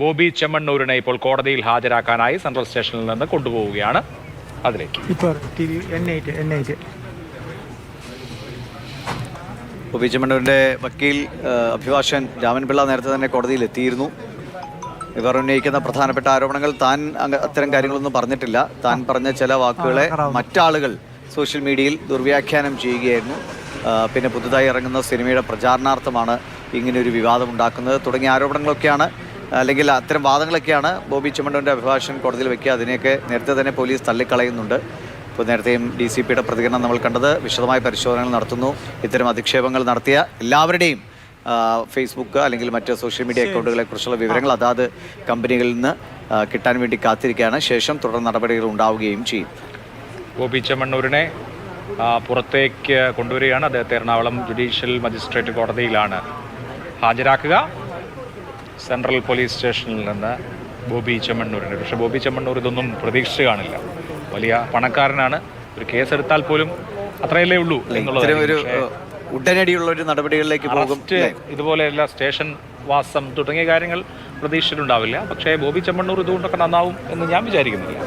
ബോബി ചെമ്മണ്ണൂരിനെ ഇപ്പോൾ കോടതിയിൽ ഹാജരാക്കാനായി സെൻട്രൽ സ്റ്റേഷനിൽ നിന്ന് കൊണ്ടുപോവുകയാണ് അതിലേക്ക്. ബോബി ചെമ്മണ്ണൂരിന്റെ വക്കീൽ അഭിഭാഷകൻ രാമൻപിള്ള നേരത്തെ തന്നെ കോടതിയിൽ എത്തിയിരുന്നു. ഇവർ ഉന്നയിക്കുന്ന പ്രധാനപ്പെട്ട ആരോപണങ്ങൾ താൻ അത്തരം കാര്യങ്ങളൊന്നും പറഞ്ഞിട്ടില്ല. താൻ പറഞ്ഞ ചില വാക്കുകളെ മറ്റാളുകൾ സോഷ്യൽ മീഡിയയിൽ ദുർവ്യാഖ്യാനം ചെയ്യുകയായിരുന്നു. പിന്നെ പുതുതായി ഇറങ്ങുന്ന സിനിമയുടെ പ്രചാരണാർത്ഥമാണ് ഇങ്ങനെ ഒരു വിവാദം ഉണ്ടാക്കുന്നത് തുടങ്ങിയ ആരോപണങ്ങളൊക്കെയാണ് അല്ലെങ്കിൽ അത്തരം വാദങ്ങളൊക്കെയാണ് ബോബി ചെമ്മണ്ടോന്റെ അഭിഭാഷകൻ കോടതിയിൽ വെക്കുക. അതിനെയൊക്കെ നേരത്തെ തന്നെ പോലീസ് തള്ളിക്കളയുന്നുണ്ട്. ഇപ്പോൾ നേരത്തെയും ഡി സി പിയുടെ പ്രതികരണം നമ്മൾ കണ്ടത് വിശദമായ പരിശോധനകൾ നടത്തുന്നു. ഇത്തരം അധിക്ഷേപങ്ങൾ നടത്തിയ എല്ലാവരുടെയും ഫേസ്ബുക്ക് അല്ലെങ്കിൽ മറ്റ് സോഷ്യൽ മീഡിയ അക്കൗണ്ടുകളെ കുറിച്ചുള്ള വിവരങ്ങൾ അതാത് കമ്പനികളിൽ നിന്ന് കിട്ടാൻ വേണ്ടി കാത്തിരിക്കുകയാണ്. ശേഷം തുടർ നടപടികൾ ഉണ്ടാവുകയും ചെയ്യും. ഗോപി ചെമ്മണ്ണൂരിനെ പുറത്തേക്ക് കൊണ്ടുവരികയാണ്. അദ്ദേഹത്തെ എറണാകുളം ജുഡീഷ്യൽ മജിസ്ട്രേറ്റ് കോടതിയിലാണ് ഹാജരാക്കുക. സെൻട്രൽ പോലീസ് സ്റ്റേഷനിൽ നിന്ന് ബോബി ചെമ്മണ്ണൂരിനെ. പക്ഷേ ബോബി ചെമ്മണ്ണൂർ ഇതൊന്നും പ്രതീക്ഷിച്ച് കാണില്ല. വലിയ പണക്കാരനാണ്. ഒരു കേസെടുത്താൽ പോലും അത്രയല്ലേ ഉള്ളൂ എന്നുള്ളത് ഉടനടിയുള്ള ഒരു നടപടികളിലേക്ക് പോകും ഇതുപോലെയല്ല സ്റ്റേഷൻ വാസം തുടങ്ങിയ കാര്യങ്ങൾ പ്രതീക്ഷിച്ചിട്ടുണ്ടാവില്ല. പക്ഷേ ബോബി ചെമ്മണ്ണൂർ ഇതുകൊണ്ടൊക്കെ നന്നാവും എന്ന് ഞാൻ വിചാരിക്കുന്നില്ല.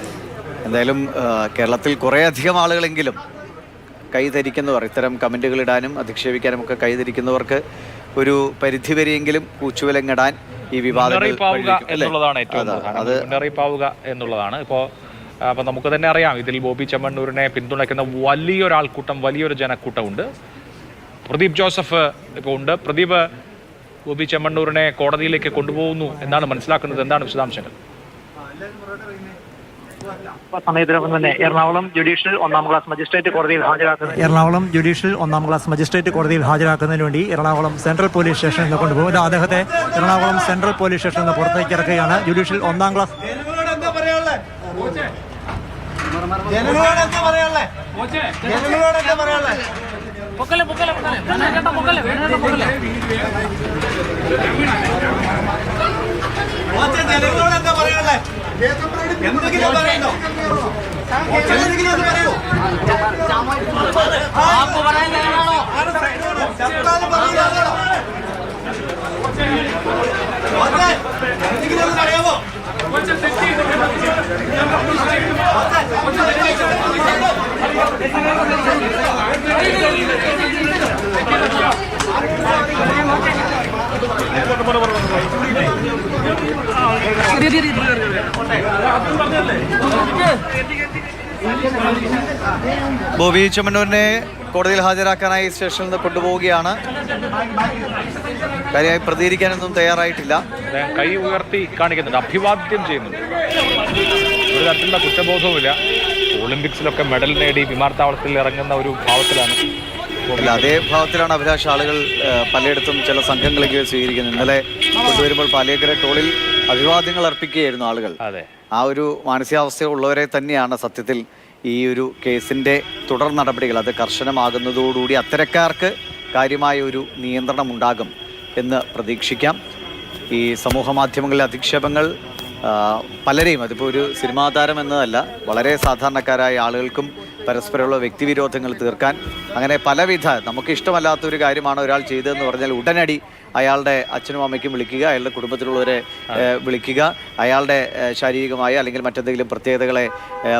എന്തായാലും കേരളത്തിൽ കേരളത്തിൽ കുറേയധികം ആളുകളെങ്കിലും കൈധരിക്കുന്നവർ ഇത്തരം കമന്റുകൾ ഇടാനും അധിക്ഷേപിക്കാനും ഒക്കെ കൈധരിക്കുന്നവർക്ക് ഒരു പരിധിവരെയെങ്കിലും കൂച്ചുവിലങ്ങിടാൻ ഈ വിവാദങ്ങൾ എന്നുള്ളതാണ് ഏറ്റവും മുന്നറിയിപ്പാവുക എന്നുള്ളതാണ്. ഇപ്പോൾ അപ്പം നമുക്ക് തന്നെ അറിയാം ഇതിൽ ബോബി ചെമ്മണ്ണൂരിനെ പിന്തുണയ്ക്കുന്ന വലിയൊരാൾക്കൂട്ടം വലിയൊരു ജനക്കൂട്ടമുണ്ട്. പ്രദീപ് ജോസഫ് ഇപ്പോൾ ഉണ്ട്. പ്രദീപ് ബോബി ചെമ്മണ്ണൂരിനെ കോടതിയിലേക്ക് കൊണ്ടുപോകുന്നു എന്നാണ് മനസ്സിലാക്കുന്നത്. എന്താണ് വിശദാംശങ്ങൾ? സമയത്തിനൊപ്പം തന്നെ എറണാകുളം ജുഡീഷ്യൽ ഒന്നാം ക്ലാസ് മജിസ്ട്രേറ്റ് കോടതിയിൽ ഹാജരാക്കുന്നത്. എറണാകുളം ജുഡീഷ്യൽ ഒന്നാം ക്ലാസ് മജിസ്ട്രേറ്റ് കോടതിയിൽ ഹാജരാക്കുന്നതിന് വേണ്ടി എറണാകുളം സെൻട്രൽ പോലീസ് സ്റ്റേഷനിൽ നിന്ന് കൊണ്ടുപോകും. അദ്ദേഹത്തെ എറണാകുളം സെൻട്രൽ പോലീസ് സ്റ്റേഷനിൽ നിന്ന് പുറത്തേക്ക് ഇറക്കുകയാണ്. ജുഡീഷ്യൽ ഒന്നാം ക്ലാസ് എന്തെങ്കിലും പറയണ്ടോ എന്തെങ്കിലും ഒന്ന് പറയൂ ശബ്ദാതെ പറയുന്നതാണോ എന്തെങ്കിലും ഒന്ന് പറയാമോ ബോബി ചെമ്മന്നൂരിനെ കോടതിയിൽ ഹാജരാക്കാനായി സ്റ്റേഷനിൽ നിന്ന് കൊണ്ടുപോവുകയാണ്. കാര്യമായി പ്രതികരിക്കാനൊന്നും തയ്യാറായിട്ടില്ല. കൈ ഉയർത്തി കാണിക്കുന്നുണ്ട്. അഭിവാദ്യം ചെയ്യുന്നുണ്ട്. ഒരു തരത്തിലുള്ള കുറ്റബോധവുമില്ല. ഒളിമ്പിക്സിലൊക്കെ മെഡൽ നേടി വിമാനത്താവളത്തിൽ ഇറങ്ങുന്ന ഒരു ഭാവത്തിലാണ് അതേ ഭാവത്തിലാണ് അഭിലാഷ് ആളുകൾ പലയിടത്തും ചില സംഘങ്ങളൊക്കെ സ്വീകരിക്കുന്നത് ഇന്നലെ കൊണ്ടുവരുമ്പോൾ പാലിയക്കര ടോളിൽ അഭിവാദ്യങ്ങൾ അർപ്പിക്കുകയായിരുന്നു ആളുകൾ. അതെ. ആ ഒരു മാനസികാവസ്ഥ ഉള്ളവരെ തന്നെയാണ് സത്യത്തിൽ ഈ ഒരു കേസിന്റെ തുടർ നടപടികൾ അത് കർശനമാകുന്നതോടുകൂടി അത്തരക്കാർക്ക് കാര്യമായ ഒരു നിയന്ത്രണം ഉണ്ടാകും എന്ന് പ്രതീക്ഷിക്കാം. ഈ സമൂഹ മാധ്യമങ്ങളിലെ അധിക്ഷേപങ്ങൾ പലരെയും അതിപ്പോൾ ഒരു സിനിമാ താരം എന്നതല്ല വളരെ സാധാരണക്കാരായ ആളുകൾക്കും പരസ്പരമുള്ള വ്യക്തിവിരോധങ്ങൾ തീർക്കാൻ അങ്ങനെ പലവിധ നമുക്ക് ഇഷ്ടമല്ലാത്ത ഒരു കാര്യമാണ് ഒരാൾ ചെയ്തതെന്ന് പറഞ്ഞാൽ ഉടനടി അയാളുടെ അച്ഛനും അമ്മയ്ക്കും വിളിക്കുക അയാളുടെ കുടുംബത്തിലുള്ളവരെ വിളിക്കുക അയാളുടെ ശാരീരികമായ അല്ലെങ്കിൽ മറ്റെന്തെങ്കിലും പ്രത്യേകതകളെ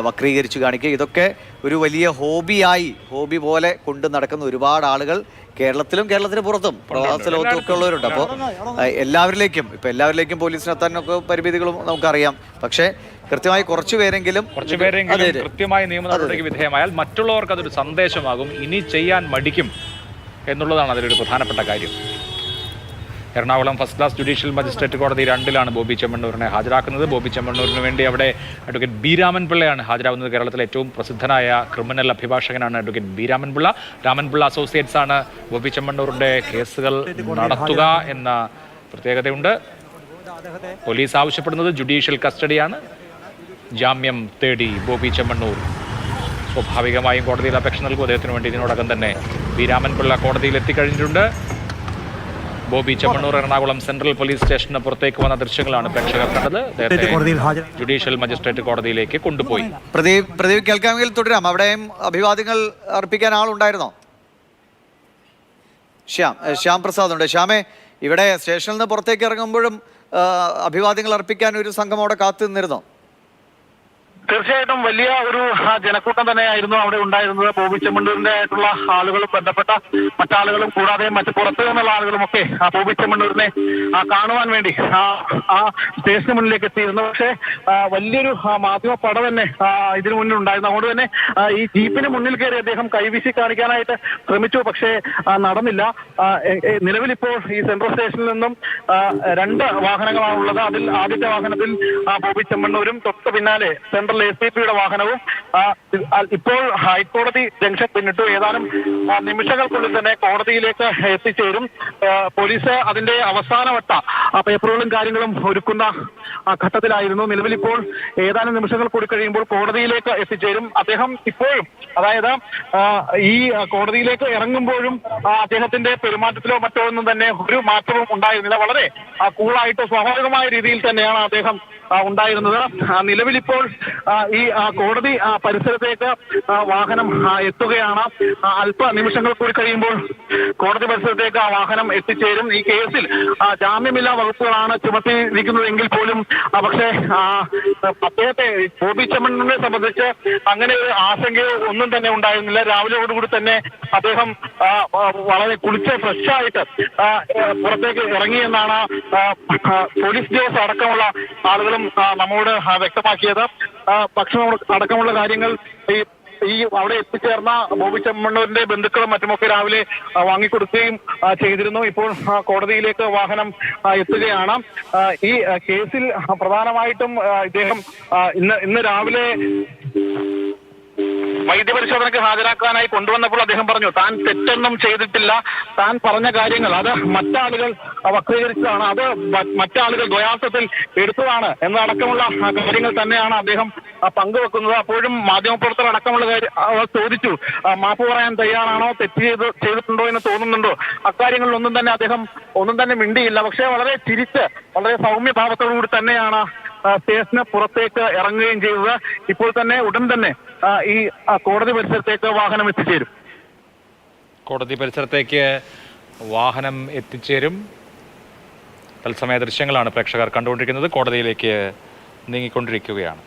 വക്രീകരിച്ച് കാണിക്കുക. ഇതൊക്കെ ഒരു വലിയ ഹോബിയായി ഹോബി പോലെ കൊണ്ട് നടക്കുന്ന ഒരുപാട് ആളുകൾ കേരളത്തിലും കേരളത്തിന് പുറത്തും പ്രവാസ ലോകത്തൊക്കെ ഒക്കെ ഉള്ളവരുണ്ട് അപ്പോൾ എല്ലാവരിലേക്കും ഇപ്പം എല്ലാവരിലേക്കും പോലീസിനെത്താനൊക്കെ പരിമിതികളും നമുക്കറിയാം. പക്ഷേ കൃത്യമായി കുറച്ചു പേരെങ്കിലും കുറച്ചു പേരെങ്കിലും കൃത്യമായി. നിയമ നടപടിക്ക് വിധേയമായാൽ മറ്റുള്ളവർക്ക് അതൊരു സന്ദേശമാകും. ഇനി ചെയ്യാൻ മടിക്കും എന്നുള്ളതാണ് അതിലൊരു പ്രധാനപ്പെട്ട കാര്യം. Ernakulam first class judicial magistrate കോടതി രണ്ടിലാണ് ബോബി ചെമ്മണ്ണൂരിനെ ഹാജരാക്കുന്നത്. ബോബി ചെമ്മണ്ണൂരിന് വേണ്ടി അവിടെ അഡ്വക്കേറ്റ് ബി രാമൻപിള്ളയാണ് ഹാജരാകുന്നത്. കേരളത്തിലെ ഏറ്റവും പ്രസിദ്ധനായ criminal അഭിഭാഷകനാണ് advocate B Raman Pillai Raman Pillai associates ആണ് ബോബി ചെമ്മണ്ണൂരിന്റെ കേസുകൾ നടത്തുക എന്ന പ്രത്യേകതയുണ്ട്. പോലീസ് ആവശ്യപ്പെടുന്നത് ജുഡീഷ്യൽ കസ്റ്റഡിയാണ്. ജാമ്യം തേടി ബോബി ചെമ്മണ്ണൂർ. സ്വാഭാവികമായും കോടതിയിൽ അപേക്ഷ നൽകും. അദ്ദേഹത്തിന് വേണ്ടി ഇതിനോടകം തന്നെ ബി രാമൻപിള്ള കോടതിയിൽ എത്തിക്കഴിഞ്ഞിട്ടുണ്ട്. ബോബി ചെമ്മണ്ണൂർ എറണാകുളം സെൻട്രൽ പോലീസ് സ്റ്റേഷന് പുറത്തേക്ക് വന്ന ദൃശ്യങ്ങളാണ് പ്രേക്ഷകർ കണ്ടത്. ജുഡീഷ്യൽ മജിസ്ട്രേറ്റ് കോടതിയിലേക്ക് കൊണ്ടുപോയി. പ്രദീപ് പ്രദീപ് കേൾക്കാമെങ്കിൽ തുടരാം. അവിടെയും അഭിവാദ്യങ്ങൾ അർപ്പിക്കാൻ ആളുണ്ടായിരുന്നോ? ശ്യാം ശ്യാം പ്രസാദ് ഉണ്ട്. ശ്യാമേ ഇവിടെ സ്റ്റേഷനിൽ നിന്ന് പുറത്തേക്ക് ഇറങ്ങുമ്പോഴും അഭിവാദ്യങ്ങൾ അർപ്പിക്കാൻ ഒരു സംഘം അവിടെ കാത്തു നിന്നിരുന്നോ തീർച്ചയായിട്ടും വലിയ ഒരു ജനക്കൂട്ടം തന്നെയായിരുന്നു അവിടെ ഉണ്ടായിരുന്നത്. ബോബി ചെമ്മണ്ണൂരിന്റെ ആയിട്ടുള്ള ആളുകളും ബന്ധപ്പെട്ട മറ്റാളുകളും കൂടാതെ മറ്റ് പുറത്തു നിന്നുള്ള ആളുകളും ഒക്കെ ആ ബോബി ചെമ്മണ്ണൂരിനെ കാണുവാൻ വേണ്ടി ആ സ്റ്റേഷന് മുന്നിലേക്ക് എത്തിയിരുന്നു. പക്ഷേ വലിയൊരു മാധ്യമ പട തന്നെ ഇതിനു മുന്നിൽ ഉണ്ടായിരുന്നു. അതുകൊണ്ട് തന്നെ ഈ ജീപ്പിന് മുന്നിൽ കയറി അദ്ദേഹം കൈവീശി കാണിക്കാനായിട്ട് ശ്രമിച്ചു. പക്ഷേ നടന്നില്ല. നിലവിലിപ്പോൾ ഈ സെൻട്രൽ സ്റ്റേഷനിൽ നിന്നും രണ്ട് വാഹനങ്ങളാണ് ഉള്ളത് അതിൽ ആദ്യത്തെ വാഹനത്തിൽ ബോബി ചെമ്മണ്ണൂരും തൊട്ട് പിന്നാലെ സെൻട്രൽ എസ് പി പിയുടെ വാഹനവും ഇപ്പോൾ ഹൈക്കോടതി ജംഗ്ഷൻ പിന്നിട്ടു. ഏതാനും നിമിഷങ്ങൾക്കുള്ളിൽ തന്നെ കോടതിയിലേക്ക് എത്തിച്ചേരും. പോലീസ് അതിന്റെ അവസാനവട്ട പേപ്പറുകളും കാര്യങ്ങളും ഒരുക്കുന്ന ഘട്ടത്തിലായിരുന്നു. നിലവിൽ ഇപ്പോൾ ഏതാനും നിമിഷങ്ങൾ കൂടി കഴിയുമ്പോൾ കോടതിയിലേക്ക് എത്തിച്ചേരും. അദ്ദേഹം ഇപ്പോഴും അതായത് ഈ കോടതിയിലേക്ക് ഇറങ്ങുമ്പോഴും അദ്ദേഹത്തിന്റെ പെരുമാറ്റത്തിലോ മറ്റോ ഒന്നും തന്നെ ഒരു മാറ്റവും ഉണ്ടായിരുന്നില്ല. വളരെ കൂളായിട്ട് സ്വാഭാവികമായ രീതിയിൽ തന്നെയാണ് അദ്ദേഹം ഉണ്ടായിരുന്നത്. നിലവിലിപ്പോൾ ഈ കോടതി പരിസരത്തേക്ക് വാഹനം എത്തുകയാണ്. അല്പ നിമിഷങ്ങൾ കൂടി കഴിയുമ്പോൾ കോടതി പരിസരത്തേക്ക് ആ വാഹനം എത്തിച്ചേരും. ഈ കേസിൽ ജാമ്യമില്ലാ വകുപ്പുകളാണ് ചുമത്തിയിരിക്കുന്നതെങ്കിൽ പോലും പക്ഷേ അദ്ദേഹത്തെ ബോബി ചെമ്മണ്ണനെ സംബന്ധിച്ച് അങ്ങനെ ഒരു ആശങ്കയോ ഒന്നും തന്നെ ഉണ്ടായിരുന്നില്ല. രാവിലെയോടുകൂടി തന്നെ അദ്ദേഹം വളരെ കുളിച്ച് ഫ്രഷ് ആയിട്ട് ആ, ആ, പുറത്തേക്ക് ഇറങ്ങിയെന്നാണ് പോലീസ് ഉദ്യോഗസ്ഥ അടക്കമുള്ള ആളുകളും ആ, നമ്മോട് വ്യക്തമാക്കിയത്. പക്ഷെ അടക്കമുള്ള കാര്യങ്ങൾ ഈ ഈ അവിടെ എത്തിച്ചേർന്ന ബോബി ചെമ്മണ്ണൂരിന്റെ ബന്ധുക്കളും മറ്റുമൊക്കെ രാവിലെ വാങ്ങിക്കൊടുക്കുകയും ചെയ്തിരുന്നു. ഇപ്പോൾ കോടതിയിലേക്ക് വാഹനം എത്തുകയാണ്. ഈ കേസിൽ പ്രധാനമായിട്ടും ഇദ്ദേഹം ഇന്ന് ഇന്ന് രാവിലെ വൈദ്യപരിശോധനയ്ക്ക് ഹാജരാക്കാനായി കൊണ്ടുവന്നപ്പോൾ അദ്ദേഹം പറഞ്ഞു താൻ തെറ്റൊന്നും ചെയ്തിട്ടില്ല. താൻ പറഞ്ഞ കാര്യങ്ങൾ അത് മറ്റാളുകൾ വക്രീകരിച്ചതാണ് അത് മറ്റാളുകൾ ദ്വയാർത്ഥത്തിൽ എടുത്തതാണ് എന്നടക്കമുള്ള കാര്യങ്ങൾ തന്നെയാണ് അദ്ദേഹം പങ്കുവെക്കുന്നത്. അപ്പോഴും മാധ്യമപ്രവർത്തകർ അടക്കമുള്ള കാര്യം ചോദിച്ചു. മാപ്പ് പറയാൻ തയ്യാറാണോ? തെറ്റ് ചെയ്ത് ചെയ്തിട്ടുണ്ടോ എന്ന് തോന്നുന്നുണ്ടോ? അക്കാര്യങ്ങളിലൊന്നും തന്നെ അദ്ദേഹം ഒന്നും തന്നെ മിണ്ടിയില്ല. പക്ഷേ വളരെ ചിരിച്ച് വളരെ സൗമ്യഭാവത്തോടുകൂടി തന്നെയാണ് സ്റ്റേഷന് പുറത്തേക്ക് ഇറങ്ങുകയും ചെയ്തത്. ഇപ്പോൾ തന്നെ ഉടൻ തന്നെ ഈ കോടതി പരിസരത്തേക്ക് വാഹനം എത്തിച്ചേരും. കോടതി പരിസരത്തേക്ക് വാഹനം എത്തിച്ചേരും. തത്സമയ ദൃശ്യങ്ങളാണ് പ്രേക്ഷകർ കണ്ടുകൊണ്ടിരിക്കുന്നത്. കോടതിയിലേക്ക് നീങ്ങിക്കൊണ്ടിരിക്കുകയാണ്.